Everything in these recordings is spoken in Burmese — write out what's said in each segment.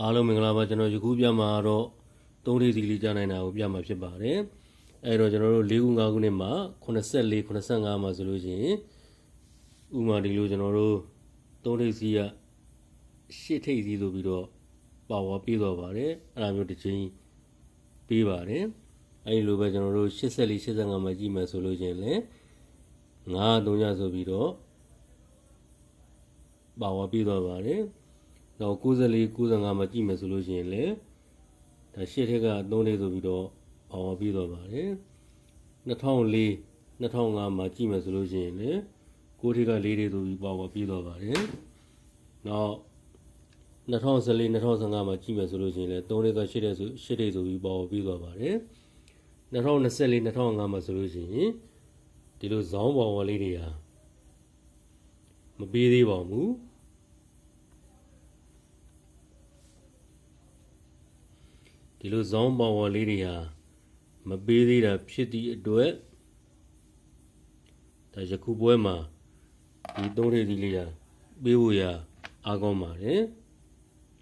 အားလုံးမင်္ဂလာပါကျွန်တော်ယခုပြမှာတော့သုံးလေးစီလေးကြားနိုင်တာကိုပြမှာဖြစ်ပါတယ်အဲတော့ကျွန်တော်တို့၄ခု၅ခုနှစ်မှာ84 85မှာဆိုလို့ရှိရင်ဥမာဒီလိုကျွန်တော်တို့သုံးလေးစီကရှစ်ထိပ်စီဆိုပြီးတော့ပါဝါပြေးသွားပါတယ်အဲ့ဒါမျိုးတစ်ချိန်ပေးပါတယ်အဲဒီလိုပဲကျွန်တော်တို့84 85မှာကြည့်မယ်ဆိုလို့ရှိရင်လည်း9 3ညဆိုပြီးတော့ပါဝါပြေးသွားပါတယ် တော့94 95မှာကြည့်မယ်ဆိုလို့ရှိရင်လည်းဒါရှစ်ထက်က3လေးဆိုပြီးတော့ပါဝါပြေးသွားပါတယ်2004 2005မှာကြည့်မယ်ဆိုလို့ရှိရင်လည်းကိုထက်က4လေးဆိုပြီးပါဝါပြေးသွားပါတယ်နောက်2014 2015မှာကြည့်မယ်ဆိုလို့ရှိရင်လည်း3လက်က8တဲ့ဆို8တဲ့ဆိုပြီးပေါ်ပြီးသွားပါတယ်2024 2025မှာဆိုလို့ရှိရင်ဒီလိုဇောင်းပေါ်ဝလေးတွေဟာမပေးသေးပါဘူး ဒီလိုဇောင်းပေါ်ဝလေးတွေဟာမပေးသေးတာဖြစ်သည့်အတွက်ဒါယခုပွဲမှာဒီသုံးလေးစီလေးဟာပေးဖို့ရအားကောင်းပါတယ်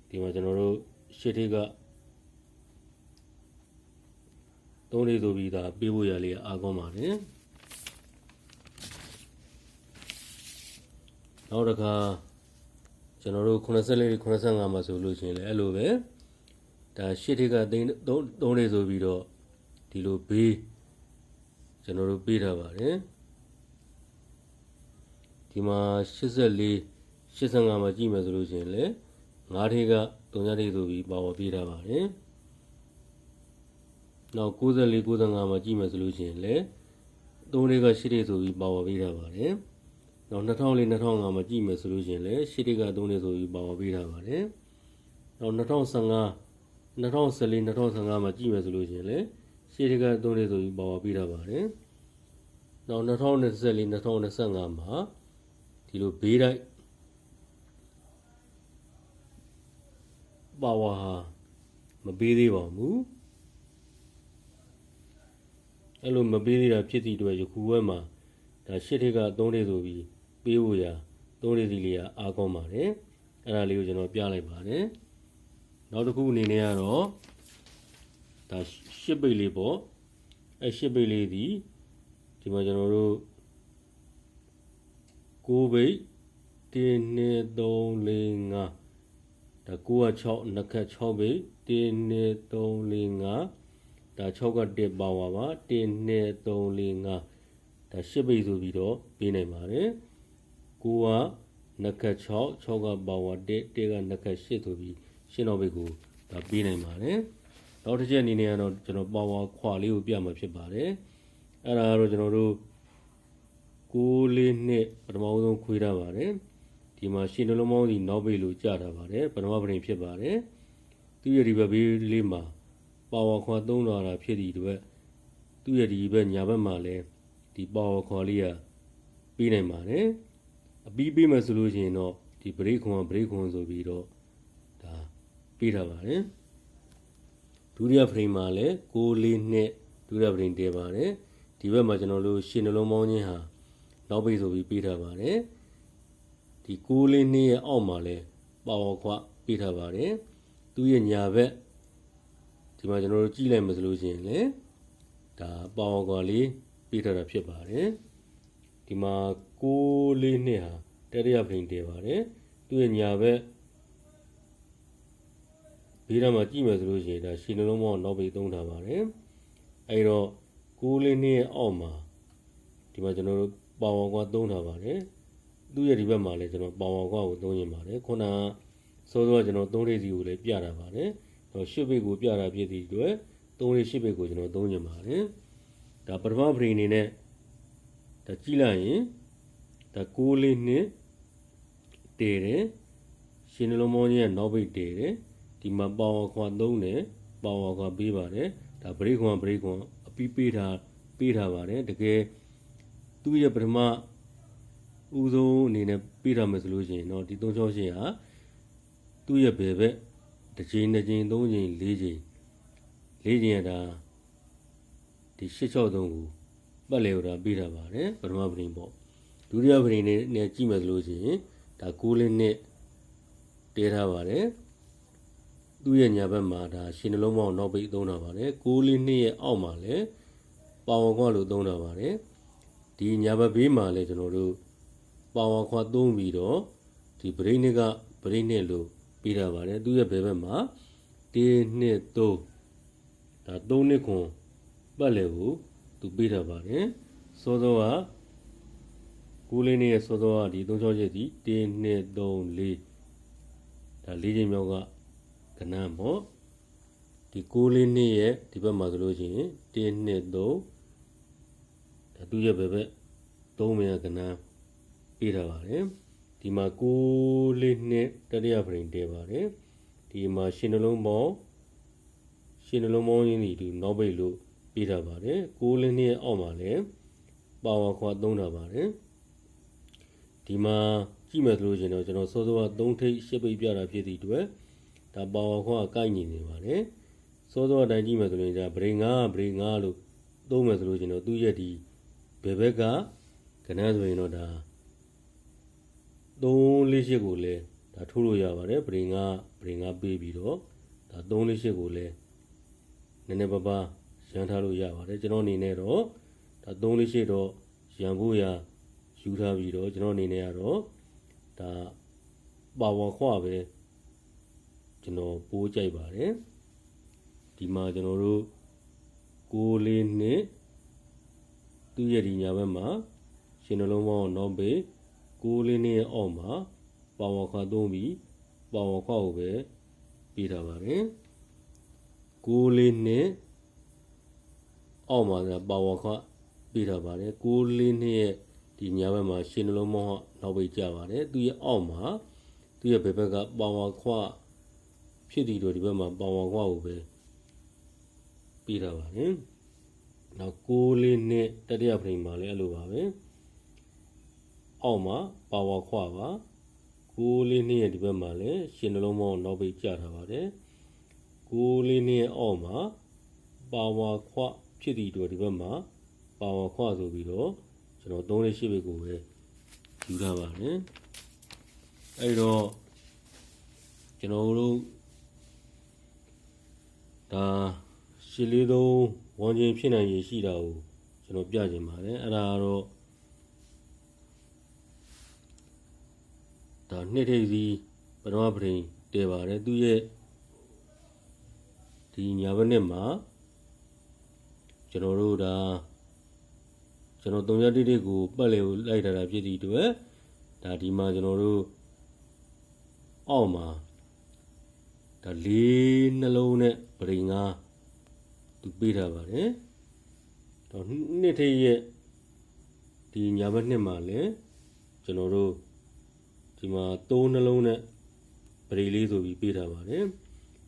ဒီမှာကျွန်တော်တို့ရှစ်ထိပ်ကသုံးလေးဆိုပြီးသားပေးဖို့ရလေးအားကောင်းပါတယ်နောက်တစ်ခါကျွန်တော်တို့84 85မှာဆိုလို့ရှိရင်လည်းအဲ့လိုပဲ ဒါရှစ်ထိပ်က3 3လေးဆိုပြီးတော့ဒီလိုဘေးကျွန်တော်တို့ပေးထားပါတယ်ဒီမှာ84 85မှာကြည့်မယ်ဆိုလို့ရှိရင်လည်းငါးထေးက3ရက်ထေးဆိုပြီးပါဝါပေးထားပါတယ်နောက်94 95မှာကြည့်မယ်ဆိုလို့ရှိရင်လည်း3ထေးက8ထေးဆိုပြီးပါဝါပေးထားပါတယ်နောက်2004 2005မှာကြည့်မယ်ဆိုလို့ရှိရင်လည်း8ထေးက3ထေးဆိုပြီးပါဝါပေးထားပါတယ်နောက်2015 2014 2015မှာကြည့်မယ်ဆိုလို့ရှိရင်လည်းရှေ့တက3လေးဆိုပြီးပါဝါပေးထားပါတယ်။နောက်2024 2025မှာဒီလိုဘေးတိုက်ပါဝါဟာမပေးသေးပါဘူး။အဲ့လိုမပေးသေးတာဖြစ်သည့်အတွက်ယခုဘက်မှာဒါရှစ်ထက်က3လေးဆိုပြီးပေးဖို့ရာ3လေးစီလေးကအားကောင်းပါတယ်။အဲ့ဒါလေးကိုကျွန်တော်ပြလိုက်ပါတယ်။ နောက်တစ်ခုအနေနဲ့ကတော့ဒါရှစ်ပိတ်လေးပေါ့အဲရှစ်ပိတ်လေးဒီဒီမှာကျွန်တော်တို့6ပိတ်1 2 3 4 5ဒါ9က6နှစ်ခက်6ပိတ်1 2 3 4 5ဒါ6က1ပါဝါပါ1 2 3 4 5ဒါရှစ်ပိတ်ဆိုပြီးတော့ပေးနိုင်ပါတယ်9ကနှစ်ခက်6 6ကပါဝါ1 1ကနှစ်ခက်8ဆိုပြီး ရှင်းတော့ပိတ်ကိုဒါပေးနိုင်ပါတယ်နောက်တစ်ချက်အနေနဲ့ကတော့ကျွန်တော်ပါဝါခွာလေးကိုပြမှာဖြစ်ပါတယ်အဲ့ဒါကတော့ကျွန်တော်တို့6လေးနှစ်ပထမဆုံးခွေးထားပါတယ်ဒီမှာရှင်နှလုံးမောင်းစီနောက်ပိတ်လို့ကြာထားပါတယ်ပထမပရင်ဖြစ်ပါတယ်သူရဲ့ဒီဘက်ဘေးလေးမှာပါဝါခွာသုံးလာတာဖြစ်ဒီအတွက်သူရဲ့ဒီဘက်ညာဘက်မှာလည်းဒီပါဝါခွာလေးကပြီးနိုင်ပါတယ်အပြီးပြီးမယ်ဆိုလို့ရှိရင်တော့ဒီဘရိတ်ခွန်ဘရိတ်ခွန်ဆိုပြီးတော့ဒါ ပြီးထားပါတယ်ဒုတိယဖရိမ်မှာလည်း6လေးနှစ်ဒုတိယဖရိမ်တည်ပါတယ်ဒီဘက်မှာကျွန်တော်တို့ရှင်နှလုံးမောင်းခြင်းဟာနောက်ပိတ်ဆိုပြီးပေးထားပါတယ်ဒီ6လေးနှစ်ရဲ့အောက်မှာလည်းပါဝါခွပေးထားပါတယ်သူရဲ့ညာဘက်ဒီမှာကျွန်တော်တို့ကြည့်လိုက်မှဆိုလို့ရှိရင်လည်းဒါပါဝါခွလေးပေးထားတာဖြစ်ပါတယ်ဒီမှာ6လေးနှစ်ဟာတတိယဖရိမ်တည်ပါတယ်သူရဲ့ညာဘက် ဘေးထဲမှာကြည့်မယ်ဆိုလို့ရှိရင်ဒါရှည်နှလုံးမောင်းနောက်ပိတ်သုံးထားပါတယ်အဲဒီတော့ကိုးလေးနှစ်ရဲ့အောက်မှာဒီမှာကျွန်တော်တို့ပါဝါကွာသုံးထားပါတယ်သူ့ရဲ့ဒီဘက်မှာလည်းကျွန်တော်ပါဝါကွာကိုသုံးရင်ပါတယ်ခုနကစောစောကျွန်တော်သုံးလေးစီကိုလည်းပြတာပါတယ်တော့ရှစ်ဘိတ်ကိုပြတာဖြစ်သည့်အတွက်သုံးလေးရှစ်ဘိတ်ကိုကျွန်တော်သုံးရင်ပါတယ်ဒါပထမပရိအနေနဲ့ဒါကြည့်လိုက်ရင်ဒါကိုးလေးနှစ်တည်တယ်ရှင်နှလုံးမောင်းကြီးရဲ့နောက်ဘိတ်တည်တယ် ဒီမှာပါဝါခွာသုံးတယ်ပါဝါခွာပေးပါတယ်ဒါဘရိတ်ခွန်ဘရိတ်ခွန်အပီးပေးထားပေးထားပါတယ်တကယ်သူ့ရဲ့ပထမဦးဆုံးအနေနဲ့ပေးထားမယ်ဆိုလို့ရှိရင်တော့ဒီ368ဟာသူ့ရဲ့ဘယ်ဘက်တစ်ချိန်တစ်ချိန်သုံးချိန်လေးချိန်လေးချိန်ရတာဒီ663ကိုပတ်လေကိုဒါပေးထားပါတယ်ပထမပရင်ပေါ့ဒုတိယပရင်နဲ့ကြည့်မယ်ဆိုလို့ရှိရင်ဒါ6လေးနဲ့တဲထားပါတယ် သူ့ရဲ့ညာဘက်မှာဒါရှင်နှလုံးပေါင်းနောက်ပိတ်သုံးတာပါတယ်6လေး2ရဲ့အောက်မှာလည်းပါဝါခွာလို့သုံးတာပါတယ်ဒီညာဘက်ဘေးမှာလည်းကျွန်တော်တို့ပါဝါခွာသုံးပြီးတော့ဒီဗရိတ်နှစ်ကဗရိတ်နှစ်လို့ပြီးတာပါတယ်သူ့ရဲ့ဘယ်ဘက်မှာ1 2 3ဒါ3နှစ်ခွန်ပတ်လေကိုသူပြီးတာပါတယ်စောစောကကိုလေးနဲ့စောစောကဒီ3ချောချက်ဒီ1 2 3 4ဒါ၄ချိန်မြောက်က ကဏ္ဍပေါ့ဒီ6လေးနှစ်ရဲ့ဒီဘက်မှာဆိုလို့ရှိရင်1 2 3ဒါသူ့ရဲ့ဘယ်ဘက်3မြကကဏ္ဍပြီးတာပါတယ်ဒီမှာ6လေးနှစ်တတိယဖရင်တည်ပါတယ်ဒီမှာရှင်နှလုံးပေါင်းရှင်နှလုံးပေါင်းရင်းဒီသူနောက်ပိတ်လို့ပြီးတာပါတယ်6လေးနှစ်ရဲ့အောက်မှာလည်းပါဝါခွာသုံးတာပါတယ်ဒီမှာကြည့်မယ်ဆိုလို့ရှိရင်တော့ကျွန်တော်စောစောက3ထိပ်ရှစ်ပိတ်ပြတာဖြစ်သည့်အတွက် ဒါပါဝါခွာကိုက်ညီနေပါတယ်စောစောအတိုင်းကြည့်မယ်ဆိုရင်ဒါဗရိန်9ဗရိန်9လို့သုံးမယ်ဆိုလို့ရှိရင်တော့သူ့ရဲ့ဒီဘယ်ဘက်ကကဏ္ဍဆိုရင်တော့ဒါ3လေးရှစ်ကိုလည်းဒါထိုးလို့ရပါတယ်ဗရိန်9ဗရိန်9ပေးပြီးတော့ဒါ3လေးရှစ်ကိုလည်းနည်းနည်းပါးပါးရန်ထားလို့ရပါတယ်ကျွန်တော်အနေနဲ့တော့ဒါ3လေးရှစ်တော့ရန်ဖို့ရယူထားပြီးတော့ကျွန်တော်အနေနဲ့ကတော့ဒါပါဝါခွပဲ ကျွန်တော်ပိုးကြိုက်ပါတယ်ဒီမှာကျွန်တော်တို့6လေးနှစ်သူ့ရဲ့ဒီညာဘက်မှာရှင်နှလုံးပေါင်းနောက်ပေ6လေးနှစ်ရဲ့အောက်မှာပါဝါခွသုံးပြီးပါဝါခွကိုပဲပြီးထားပါတယ်6လေးနှစ်အောက်မှာပါဝါခွပြီးထားပါတယ်6လေးနှစ်ရဲ့ဒီညာဘက်မှာရှင်နှလုံးပေါင်းနောက်ပေကြပါတယ်သူရဲ့အောက်မှာသူရဲ့ဘယ်ဘက်ကပါဝါခွ ဖြစ်တည်တော့ဒီဘက်မှာပါဝါခွကိုပဲပြီးထားပါတယ်နောက်6လေးနှစ်တတိယဖရိမှာလည်းအဲ့လိုပါပဲအောက်မှာပါဝါခွပါ6လေးနှစ်ရဲ့ဒီဘက်မှာလည်းရှင်နှလုံးပေါင်းနောက်ပိတ်ကြထားပါတယ်6လေးနှစ်ရဲ့အောက်မှာပါဝါခွဖြစ်တည်တော့ဒီဘက်မှာပါဝါခွဆိုပြီးတော့ကျွန်တော်3လေးရှိဘက်ကိုပဲယူထားပါတယ်အဲ့တော့ကျွန်တော်တို့ ဒါရှစ်လေးသုံးဝန်ချင်းဖြစ်နိုင်ရရှိတာကိုကျွန်တော်ပြခြင်းပါတယ်အဲ့ဒါကတော့ဒါနှစ်ထိပ်စီပထမပရင်တည်ပါတယ်သူရဲ့ဒီညာဘက်နဲ့မှာကျွန်တော်တို့ဒါကျွန်တော်3ရက်တိတိကိုပတ်လေကိုလိုက်ထားတာဖြစ်သည့်အတွက်ဒါဒီမှာကျွန်တော်တို့အောက်မှာဒါလေးနှလုံးနဲ့ ပရိငါသူပေးထားပါတယ်တော့နှစ်ထိပ်ရဲ့ဒီညာဘက်နှစ်မှာလည်းကျွန်တော်တို့ဒီမှာသုံးနှလုံးနဲ့ပရိလေးဆိုပြီးပေးထားပါတယ်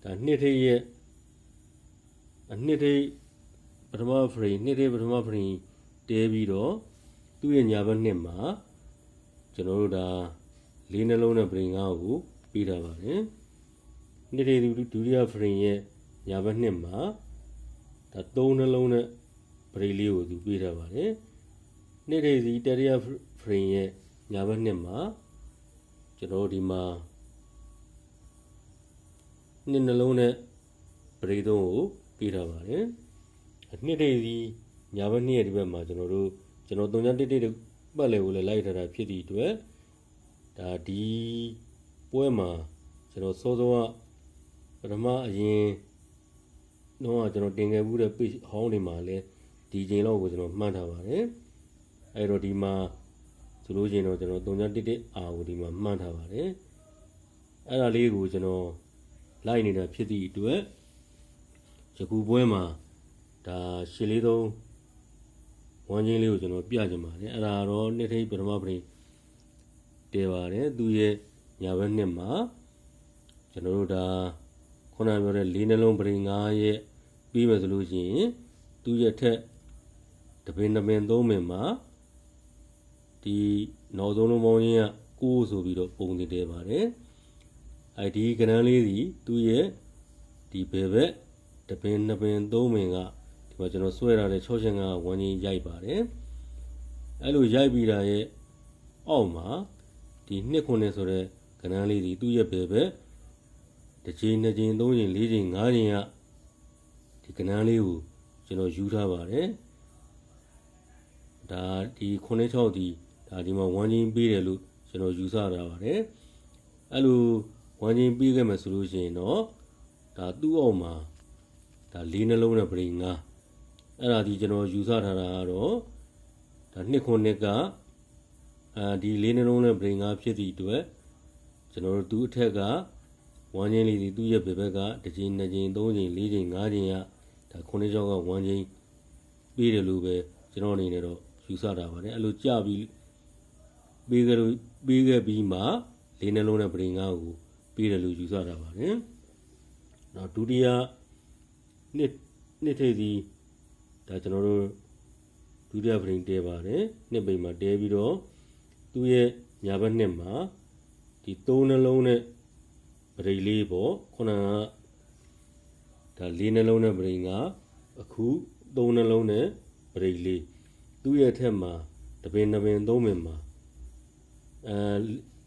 ဒါနှစ်ထိပ်ရဲ့အနှစ်ထိပ်ပထမဖရိနှစ်ထိပ်ပထမဖရိတဲပြီးတော့သူ့ရဲ့ညာဘက်နှစ်မှာကျွန်တော်တို့ဒါလေးနှလုံးနဲ့ပရိငါကိုပေးထားပါတယ်နှစ်ထိပ်ဒုတိယဖရိရဲ့ ညာဘက်နှစ်မှာဒါသုံးနှလုံးနဲ့ပရိလေးကိုသူပေးထားပါတယ်နှစ်ထိပ်စီတတိယဖရိရဲ့ညာဘက်နှစ်မှာကျွန်တော်ဒီမှာနှစ်နှလုံးနဲ့ပရိသုံးကိုပေးထားပါတယ်နှစ်ထိပ်စီညာဘက်နှစ်ရဲ့ဒီဘက်မှာကျွန်တော်တို့ကျွန်တော်3ညတိတိပတ်လေကိုလည်းလိုက်ထားတာဖြစ်သည့်အတွက်ဒါဒီပွဲမှာကျွန်တော်စောစောကပထမအရင် တော့ကျွန်တော်တင်ခဲ့မှုတဲ့ page ဟောင်းတွေမှာလည်းဒီချိန်လောက်ကိုကျွန်တော်မှတ်ထားပါတယ်အဲ့တော့ဒီမှာဆိုလို့ရှိရင်တော့ကျွန်တော်3ညတိတိအာကိုဒီမှာမှတ်ထားပါတယ်အဲ့ဒါလေးကိုကျွန်တော်လိုက်နေတာဖြစ်သည့်အတွက်ယခုပွဲမှာဒါရှစ်လေးသုံးဝမ်းချင်းလေးကိုကျွန်တော်ပြချင်ပါတယ်အဲ့ဒါတော့နှစ်ထိပ်ပထမပရိတဲပါတယ်သူရဲ့ညာဘက်နှစ်မှာကျွန်တော်တို့ဒါ ခုနပြောတဲ့လေးနှလုံးပရိငါးရဲ့ပြီးမယ်ဆိုလို့ရှိရင်သူရဲ့ထက်တပင်တပင်သုံးပင်မှာဒီနောက်ဆုံးလုံးပေါင်းရင်းက6ဆိုပြီးတော့ပုံတင်တဲပါတယ်အဲ့ဒီကဏ္ဍလေးစီသူရဲ့ဒီဘယ်ဘက်တပင်နှစ်ပင်သုံးပင်ကဒီမှာကျွန်တော်ဆွဲထားတဲ့ချောချင်ကဝန်းကြီးရိုက်ပါတယ်အဲ့လိုရိုက်ပြီးတာရဲ့အောက်မှာဒီနှစ်ခုနဲ့ဆိုတဲ့ကဏ္ဍလေးဒီသူ့ရဲ့ဘယ်ဘက် တစ်ချိန်နှစ်ချိန်သုံးချိန်လေးချိန်ငါးချိန်ကဒီကဏ္ဍလေးကိုကျွန်တော်ယူထားပါတယ်ဒါဒီ96ဒီဒါဒီမှာဝမ်းချင်းပေးတယ်လို့ကျွန်တော်ယူဆထားပါတယ်အဲ့လိုဝမ်းချင်းပေးခဲ့မယ်ဆိုလို့ရှိရင်တော့ဒါသူ့အောက်မှာဒါလေးနှလုံးနဲ့ပရိငါအဲ့ဒါဒီကျွန်တော်ယူဆထားတာကတော့ဒါနှစ်ခုနှစ်ကအာဒီလေးနှလုံးနဲ့ပရိငါဖြစ်သည့်အတွက်ကျွန်တော်တို့သူ့အထက်က ဝမ်းချင်းလေးဒီသူ့ရဲ့ဘယ်ဘက်ကတစ်ချိန်နှစ်ချိန်သုံးချိန်လေးချိန်ငါးချိန်ကဒါခုနှစ်ချောင်းကဝမ်းချင်းပေးတယ်လို့ပဲကျွန်တော်အနေနဲ့တော့ယူဆတာပါတယ်အဲ့လိုကြပြီးပေးခဲ့လို့ပေးခဲ့ပြီးမှလေးနှလုံးနဲ့ပရိငါကိုပေးတယ်လို့ယူဆတာပါတယ်နောက်ဒုတိယနှစ်နှစ်ထိပ်စီဒါကျွန်တော်တို့ဒုတိယပရိတဲပါတယ်နှစ်ပိန်မှာတဲပြီးတော့သူ့ရဲ့ညာဘက်နှစ်မှာဒီသုံးနှလုံးနဲ့ ပရိလေးပေါ့ခုနကဒါလေးနှလုံးနဲ့ပရိငါအခုသုံးနှလုံးနဲ့ပရိလေးသူ့ရဲ့ထက်မှာတပင်တပင်သုံးပင်မှာအဲ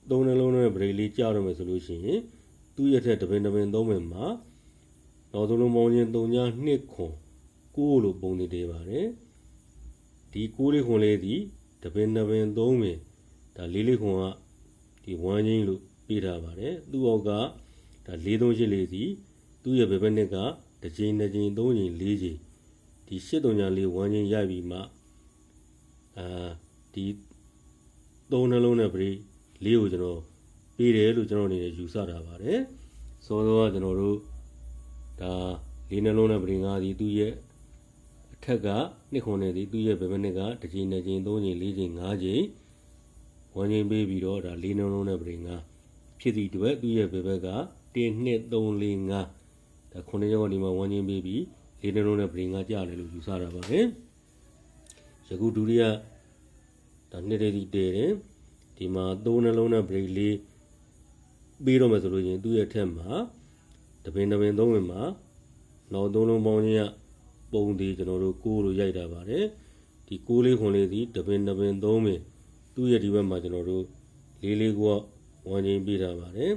သုံးနှလုံးနဲ့ပရိလေးကြောက်ရမယ်ဆိုလို့ရှိရင်သူ့ရဲ့ထက်တပင်တပင်သုံးပင်မှာတော်သုံးလုံးပေါင်းချင်း3ည2ခွန်6လို့ပုံနေသေးပါတယ်ဒီ6လေးခွန်လေးဒီတပင်တပင်သုံးပင်ဒါလေးလေးခွန်ကဒီဝမ်းချင်းလို့ ပေးထားပါတယ်သူ့အောက်ကဒါ၄သုံးရှစ်လေးစီသူ့ရဲ့ဘယ်ဘက်နှစ်ကတစ်ချိန်တစ်ချိန်သုံးချိန်၄ချိန်ဒီရှစ်တုံညာလေးဝမ်းချင်းရိုက်ပြီးမှအာဒီသုံးနှလုံးနဲ့ပရိလေးကိုကျွန်တော်ပေးတယ်လို့ကျွန်တော်အနေနဲ့ယူဆတာပါတယ်စောစောကကျွန်တော်တို့ဒါလေးနှလုံးနဲ့ပရိငါးဒီသူ့ရဲ့အထက်ကနှစ်ခွန်နဲ့ဒီသူ့ရဲ့ဘယ်ဘက်နှစ်ကတစ်ချိန်တစ်ချိန်သုံးချိန်၄ချိန်၅ချိန်ဝမ်းချင်းပေးပြီးတော့ဒါလေးနှလုံးနဲ့ပရိငါး ဖြစ်သည့်အတွက်သူ့ရဲ့ဘယ်ဘက်က1 2 3 4 5ဒါခုနှစ်ရောဒီမှာဝမ်းချင်းပေးပြီးလေးနှလုံးနဲ့ပရိငါးကြားတယ်လို့ယူဆတာပါပဲယခုဒုတိယဒါနှစ်တည်းတည်တယ်ဒီမှာသုံးနှလုံးနဲ့ပရိလေးပြီးတော့မယ်ဆိုလို့ချင်းသူ့ရဲ့ထက်မှာတပင်တပင်သုံးပင်မှာနောက်သုံးလုံးပေါင်းချင်းကပုံသေးကျွန်တော်တို့ကိုးလို့ရိုက်တာပါတယ်ဒီကိုးလေးခွန်လေးစီတပင်တပင်သုံးပင်သူ့ရဲ့ဒီဘက်မှာကျွန်တော်တို့လေးလေးကို ဝမ်းချင်းပေးထားပါတယ်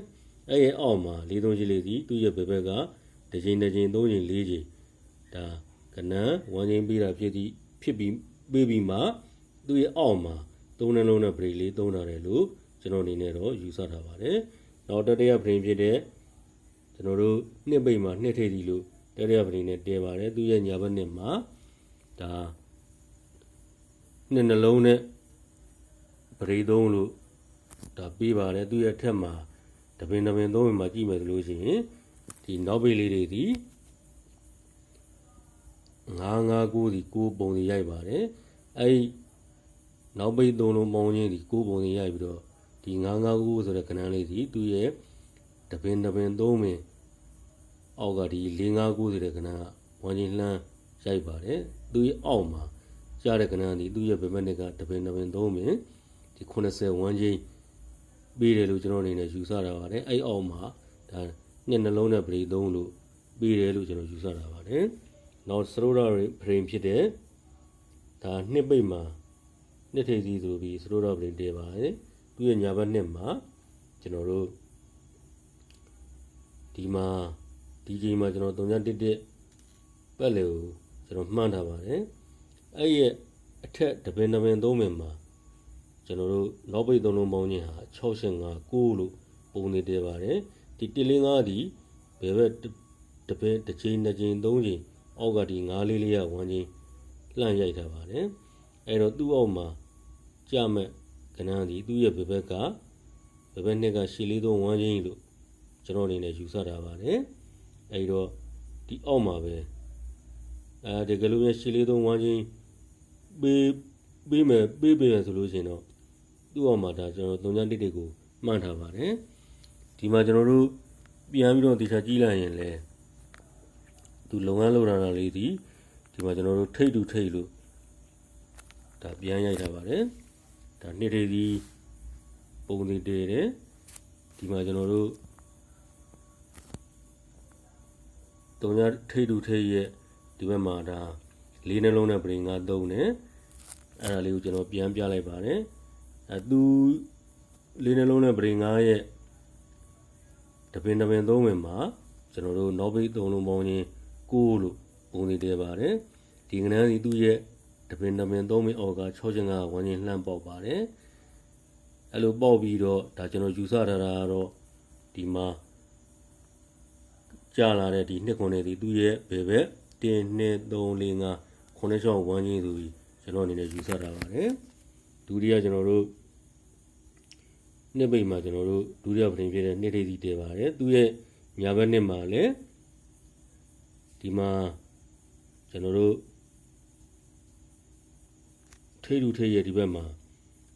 အဲ့ရဲ့အောက်မှာလေးသုံးချင်းလေးစီသူ့ရဲ့ဘက်ဘက်ကတစ်ချိန်တစ်ချိန်သုံးချိန်လေးချိန်ဒါကနန်းဝမ်းချင်းပေးတာဖြစ်ပြီးဖြစ်ပြီးပေးပြီးမှသူ့ရဲ့အောက်မှာသုံးနှလုံးနဲ့ပရိလေးသုံးထားတယ်လို့ကျွန်တော်အနေနဲ့တော့ယူဆထားပါတယ်နောက်တတိယပရိဖြစ်တဲ့ကျွန်တော်တို့နှစ်ပိတ်မှာနှစ်ထိပ်စီလို့တတိယပရိနဲ့တဲပါတယ်သူ့ရဲ့ညာဘက်နှစ်မှာဒါနှစ်နှလုံးနဲ့ပရိသုံးလို့ ဒါပေးပါတယ်သူ့ရဲ့ထက်မှာတပင်တပင်သုံးပင်မှာကြည့်မယ်ဆိုလို့ရှိရင်ဒီနောက်ပိတ်လေးတွေဒီ959ဒီ6ပုံစီရိုက်ပါတယ်အဲ့ဒီနောက်ပိတ်သုံးလုံးပေါင်းချင်းဒီ6ပုံစီရိုက်ပြီးတော့ဒီ959ဆိုတဲ့ကဏ္ဍလေးဒီသူ့ရဲ့တပင်တပင်သုံးပင်အောက်ကဒီ459ဆိုတဲ့ကဏ္ဍကဝမ်းချင်းလှမ်းရိုက်ပါတယ်သူ့ရဲ့အောက်မှာကြားတဲ့ကဏ္ဍဒီသူ့ရဲ့ဗမက်နစ်ကတပင်တပင်သုံးပင်ဒီ80ဝမ်းချင်း ပေးတယ်လို့ကျွန်တော်အနေနဲ့ယူဆတာပါတယ်အဲ့အောက်မှာဒါနှစ်နှလုံးနဲ့ပရိသုံးလို့ပေးတယ်လို့ကျွန်တော်ယူဆတာပါတယ်နောက်စရိုဒါဖရင်ဖြစ်တဲ့ဒါနှစ်ပိတ်မှာနှစ်ထိပ်စီဆိုပြီးစရိုဒါဖရင်တည်ပါတယ်သူ့ရဲ့ညာဘက်နှစ်မှာကျွန်တော်တို့ဒီမှာဒီချိန်မှာကျွန်တော်3.11ပတ်လေကိုကျွန်တော်မှန်းထားပါတယ်အဲ့ရဲ့အထက်တပင်တပင်သုံးပင်မှာ ကျွန်တော်တို့နောက်ပိတ်သုံးလုံးပေါင်းခြင်းဟာ685 9လို့ပုံနေတယ်ပါတယ်ဒီ105ဒီဘယ်ဘက်တပင်တစ်ချိန်တစ်ချိန်သုံးချိန်အောက်ကဒီ9လေးလေးရဝမ်းချင်းလှန့်ရိုက်ထားပါတယ်အဲ့တော့သူ့အောက်မှာကြမဲ့ကဏ္ဍဒီသူ့ရဲ့ဘယ်ဘက်ကဘယ်ဘက်နှစ်ကရှည်လေးသုံးဝမ်းချင်းလို့ကျွန်တော်အနေနဲ့ယူဆတာပါတယ်အဲ့တော့ဒီအောက်မှာပဲအဲဒီကလေးရဲ့ရှည်လေးသုံးဝမ်းချင်းပေးပေးမယ်ပေးပေးမယ်ဆိုလို့ရှိရင်တော့ သူ့အောက်မှာဒါကျွန်တော်သုံးချတိတိကိုမှန်းထားပါတယ်ဒီမှာကျွန်တော်တို့ပြန်ပြီးတော့တေချာကြည့်လိုက်ရင်လည်းသူလုပ်ငန်းလုပ်တာလေးဒီဒီမှာကျွန်တော်တို့ထိတ်တူထိတ်လို့ဒါပြန်ရိုက်ထားပါတယ်ဒါနှစ်တွေဒီပုံသေးတဲတယ်ဒီမှာကျွန်တော်တို့တုံညာထိတ်တူထိတ်ရဲ့ဒီဘက်မှာဒါလေးနှလုံးနဲ့ပရင်ငါသုံးတယ်အဲ့ဒါလေးကိုကျွန်တော်ပြန်ပြလိုက်ပါတယ် အဲသူလေးနှလုံးနဲ့ပရင်ငါရဲ့တပင်တပင်သုံးဝင်မှာကျွန်တော်တို့နောက်ဘိတ်သုံးလုံးပေါင်းချင်း6လို့ပုံသေးတယ်ပါတယ်ဒီကနန်းစီသူ့ရဲ့တပင်တပင်သုံးဝင်အောက်က6ချင်းကဝန်းချင်းလှမ်းပေါက်ပါတယ်အဲ့လိုပေါက်ပြီးတော့ဒါကျွန်တော်ယူဆထားတာကတော့ဒီမှာကြာလာတဲ့ဒီနှစ်ခွန်နဲ့ဒီသူ့ရဲ့ဘယ်ဘက်1 2 3 4 5ခုနှစ်ချောင်းဝန်းချင်းဆိုပြီးကျွန်တော်အနေနဲ့ယူဆထားပါတယ်ဒုတိယကျွန်တော်တို့ နှစ်ပိတ်မှာကျွန်တော်တို့ဒုတိယပရင်ဖြစ်တဲ့နှစ်ထိပ်စီတည်ပါတယ်သူရဲ့ညာဘက်နှစ်မှာလည်းဒီမှာကျွန်တော်တို့ထိပ်ထူထိပ်ရဲ့ဒီဘက်မှာ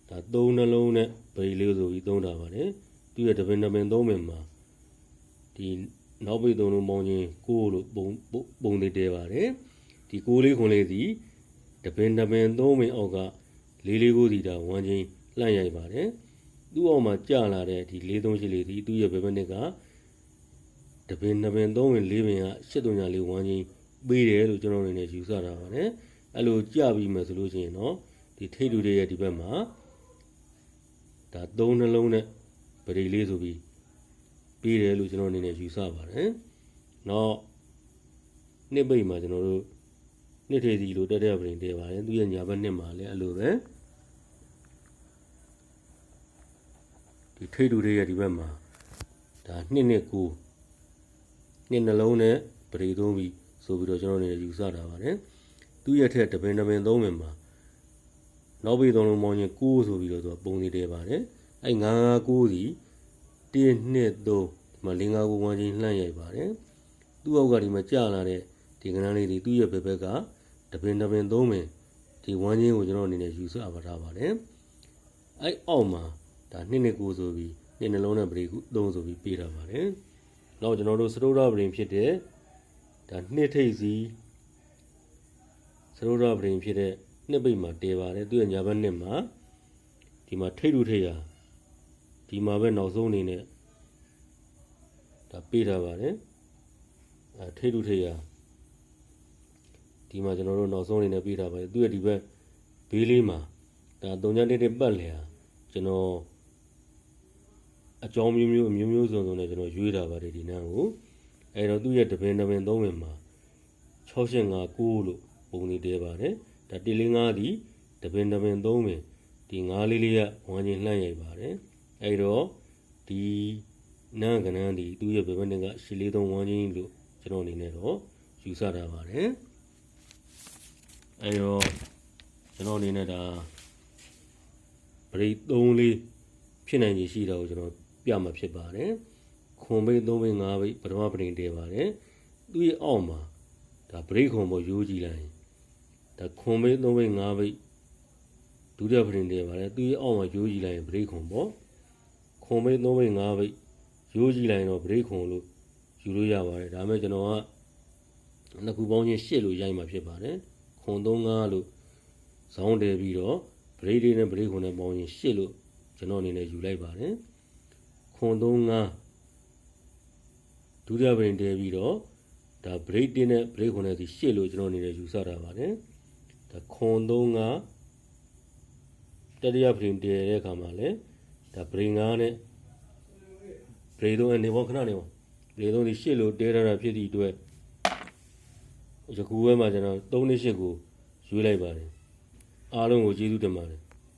ဒါသုံးနှလုံးနဲ့ဗရီလေးဆိုပြီးသုံးတာပါတယ်သူရဲ့တပင်တပင်သုံးပင်မှာဒီနောက်ပိတ်သုံးလုံးပေါင်းချင်းကိုးလို့ပုံပုံပုံသေးတဲပါတယ်ဒီကိုးလေးခွန်လေးစီတပင်တပင်သုံးပင်အောက်ကလေးလေးကိုစီတာဝမ်းချင်းလှန့်ရိုက်ပါတယ် သူ့အောက်မှာကြာလာတဲ့ဒီ၄3ရှိလေးဒီသူ့ရဲ့ဘယ်ဘက်နှစ်ကတပင်နှစ်ပင်သုံးပင်လေးပင်ကရှစ်တုံညာလေးဝမ်းချင်းပေးတယ်လို့ကျွန်တော်အနေနဲ့ယူဆတာပါတယ်အဲ့လိုကြာပြီးမှဆိုလို့ရှိရင်တော့ဒီထိတ်တူတွေရဲ့ဒီဘက်မှာဒါသုံးနှလုံးနဲ့ပရိလေးဆိုပြီးပေးတယ်လို့ကျွန်တော်အနေနဲ့ယူဆပါတယ်နောက်နှစ်ပိတ်မှာကျွန်တော်တို့နှစ်ထေစီလိုတက်တဲ့ပရင်တည်ပါတယ်သူ့ရဲ့ညာဘက်နှစ်မှာလည်းအဲ့လိုပဲ ဒီထိတ်တူတွေရဲ့ဒီဘက်မှာဒါနှစ်နှစ်ကိုနှစ်နှလုံးနဲ့ပရိသုံးပြီးဆိုပြီးတော့ကျွန်တော်အနေနဲ့ယူဆတာပါတယ်သူ့ရဲ့ထက်တပင်တပင်သုံးပင်မှာနောက်ပြီးသုံးလုံးပေါင်းချင်း6ဆိုပြီးတော့သူကပုံနေတယ်ပါတယ်အဲ9 9 9စီ1 2 3ဒီမှာ5 9 9ဝန်းချင်းလှမ်းရိုက်ပါတယ်သူ့အောက်ကဒီမှာကြာလာတဲ့ဒီကဏ္ဍလေးဒီသူ့ရဲ့ဘက်ဘက်ကတပင်တပင်သုံးပင်ဒီဝန်းချင်းကိုကျွန်တော်အနေနဲ့ယူဆပါထားပါတယ်အဲအောက်မှာ ဒါနှစ်နှစ်ကိုဆိုပြီးနှစ်နှလုံးနဲ့ပရိကူသုံးဆိုပြီးပေးတာပါတယ်။နောက်ကျွန်တော်တို့စတုဒ္ဓပရင်ဖြစ်တဲ့ဒါနှစ်ထိပ်စီစတုဒ္ဓပရင်ဖြစ်တဲ့နှစ်ပိတ်မှာတည်ပါတယ်သူရဲ့ညာဘက်နှစ်မှာဒီမှာထိတ်လူထိတ်ရာဒီမှာပဲနောက်ဆုံးအနေနဲ့ဒါပေးထားပါတယ်။အဲထိတ်လူထိတ်ရာဒီမှာကျွန်တော်တို့နောက်ဆုံးအနေနဲ့ပေးထားပါတယ်သူရဲ့ဒီဘက်ဘေးလေးမှာဒါတုံညာတစ်တစ်ပတ်လည်ဟာကျွန်တော် အကြောင်းမျိုးမျိုးအမျိုးမျိုးစုံစုံနဲ့ကျွန်တော်ရွေးတာပါတယ်ဒီနန်းကိုအဲတော့သူ့ရဲ့တပင်တပင်သုံးပင်မှာ659လို့ပုံနေတဲပါတယ်ဒါ105ဒီတပင်တပင်သုံးပင်ဒီ9လေးလေးကဝမ်းချင်းလှမ်းရိုက်ပါတယ်အဲတော့ဒီနန်းကနန်းဒီသူ့ရဲ့ဘယ်ဘက်နဲ့ကရှီလေးသုံးဝမ်းချင်းလို့ကျွန်တော်အနေနဲ့တော့ယူဆတာပါတယ်အဲတော့ကျွန်တော်အနေနဲ့ဒါပရိ3လေးဖြစ်နိုင်ခြေရှိတာကိုကျွန်တော် ပြမှာဖြစ်ပါတယ်ခွန်ဘိတ်3ဘိတ်5ဘိတ်ပထမပရိတည်ပါတယ်သူ့ရဲ့အောက်မှာဒါပရိခွန်ပေါ်ရိုးကြည့်လိုက်ရင်ဒါခွန်ဘိတ်3ဘိတ်5ဘိတ်ဒုတိယပရိတည်ပါတယ်သူ့ရဲ့အောက်မှာရိုးကြည့်လိုက်ရင်ပရိခွန်ပေါ်ခွန်ဘိတ်3ဘိတ်5ဘိတ်ရိုးကြည့်လိုက်ရင်တော့ပရိခွန်လို့ယူလို့ရပါတယ်ဒါပေမဲ့ကျွန်တော်ကနှစ်ခုပေါင်းချင်း8လို့ရိုက်မှာဖြစ်ပါတယ်ခွန်3 5လို့ဇောင်းတယ်ပြီးတော့ဗရိတ်လေးနဲ့ဗရိတ်ခွန်နဲ့ပေါင်းရင်ရှစ်လို့ကျွန်တော်အနေနဲ့ယူလိုက်ပါတယ် ခွန်သုံးငါဒုတိယဗရိတ်တဲပြီးတော့ဒါဗရိတ်တင်းနဲ့ဗရိတ်ခွန်နဲ့ဒီရှစ်လို့ကျွန်တော်အနေနဲ့ယူဆတာပါတယ်ဒါခွန်သုံးငါတတိယဗရိတ်တဲတဲ့အခါမှာလည်းဒါဗရိတ်ငါနဲ့ဗရိတ်သုံးအနေဘောခဏနေပါဗရိတ်သုံးဒီရှစ်လို့တဲရတာဖြစ်သည့်အတွက်ယခုဘဲမှာကျွန်တော်3နှစ်ရှစ်ကိုယူလိုက်ပါတယ်အားလုံးကိုကျေးဇူးတင်ပါတယ်